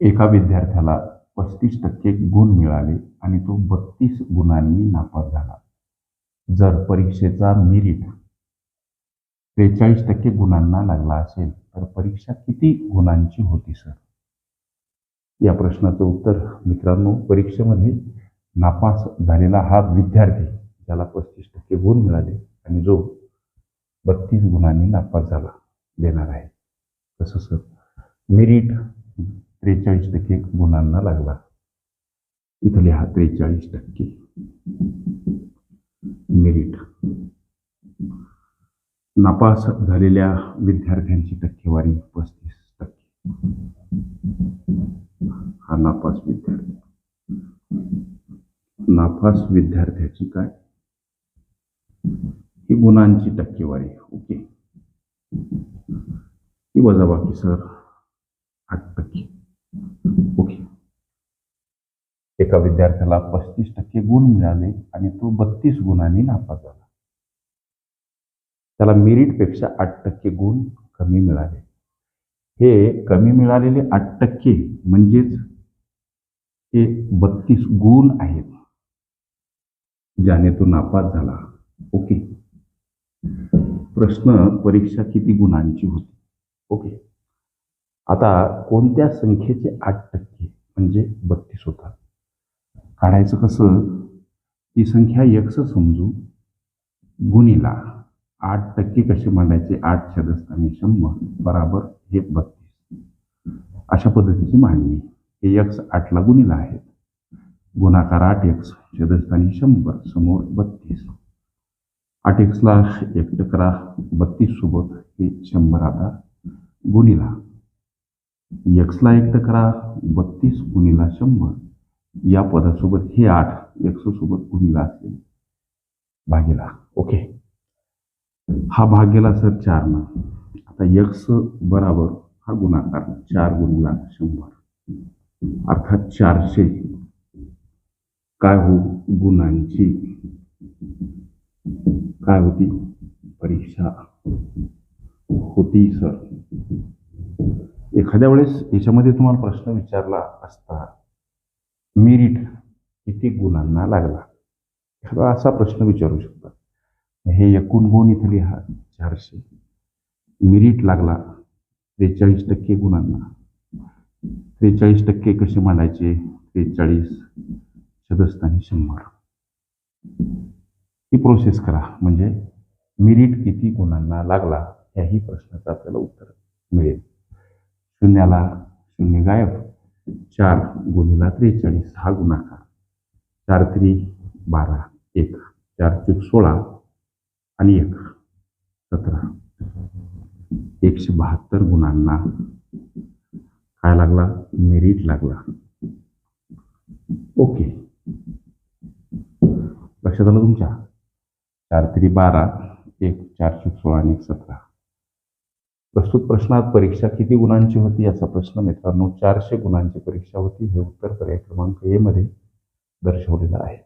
एका विद्यार्थ्याला पस्तीस टक्के गुण मिळाले आणि तो बत्तीस गुणांनी नापास झाला. जर परीक्षेचा मेरिट त्रेचाळीस टक्के गुणांना लागला असेल तर परीक्षा किती गुणांची होती सर या प्रश्नाचं उत्तर मित्रांनो परीक्षेमध्ये नापास झालेला हा विद्यार्थी ज्याला पस्तीस टक्के गुण मिळाले आणि जो बत्तीस गुणांनी नापास झाला देणार आहे. तसं सर मेरिट त्रेचाळीस टक्के गुणांना लागला. इथं लिहा त्रेचाळीस टक्के. मेरिट नापास झालेल्या विद्यार्थ्यांची टक्केवारी पस्तीस टक्के. हा नापास विद्यार्थी. नापास विद्यार्थ्याची काय? ही गुणांची टक्केवारी. ओके. ही वजाबाकी सर. आठ टक्के ओके एका विद्यार्थ्याला पस्तीस टक्के गुण मिळाले आणि तो बत्तीस गुणांनी नापास झाला. त्याला मेरिटपेक्षा आठ टक्के गुण कमी मिळाले. हे कमी मिळालेले आठ टक्के म्हणजेच हे बत्तीस गुण आहेत ज्याने तो नापास झाला. ओके? प्रश्न परीक्षा किती गुणांची होती? ओके? आता कोणत्या संख्येचे आठ टक्के म्हणजे बत्तीस होतात? काढायचं कसं? ती संख्या यक्ष समजू. गुणीला आठ टक्के कसे मांडायचे? आठ छदस्थानी शंभर बराबर हे बत्तीस. अशा पद्धतीची मांडणी. हे यक्स आठला गुणीला आहेत. गुणाकार आठ एक्स छदस्थानी शंभर समोर बत्तीस. आठ एक्सला एक टकरा बत्तीस सोबत हे शंभर आता गुणीला. एक्सला एक टकरा बत्तीस गुणीला शंभर. या पदासोबत हे आठ एक्स सोबत असेल भागेला ओके? हा भाग गेला सर चार ना. आता यक्स बराबर हा गुणाकार चार गुणीला शंभर. अर्थात चारशे. काय हो गुणांची? काय होती? परीक्षा होती सर. एखाद्या वेळेस याच्यामध्ये तुम्हाला प्रश्न विचारला असता मेरिट किती गुणांना लागला? एखादा असा प्रश्न विचारू शकता. हे एकूण गुण इथं लिहा चारशे. मेरिट लागला त्रेचाळीस टक्के गुणांना. त्रेचाळीस टक्के कसे मांडायचे? त्रेचाळीस छदस्थानी शंभर. ही प्रोसेस करा. म्हणजे मिरीट किती गुणांना लागला याही प्रश्नाचं आपल्याला उत्तर मिळेल. शून्याला शून्य गायब. चार गुणीला त्रेचाळीस हा गुणाकार. चार त्री बारा एक. चार चूक सोळा आणि एक. सतरा. एकशे बहात्तर गुणांना काय लागला? मेरिट लागला. ओके. लक्षात आलं तुमच्या? चार तरी बारा एक. चार चूक सोळा आणि एक सतरा. प्रस्तुत प्रश्नात परीक्षा किती गुणांची होती याचा प्रश्न मित्रांनो चारशे गुणांची परीक्षा होती हे उत्तर पर्याय क्रमांक ए मध्ये दर्शवलेलं आहे.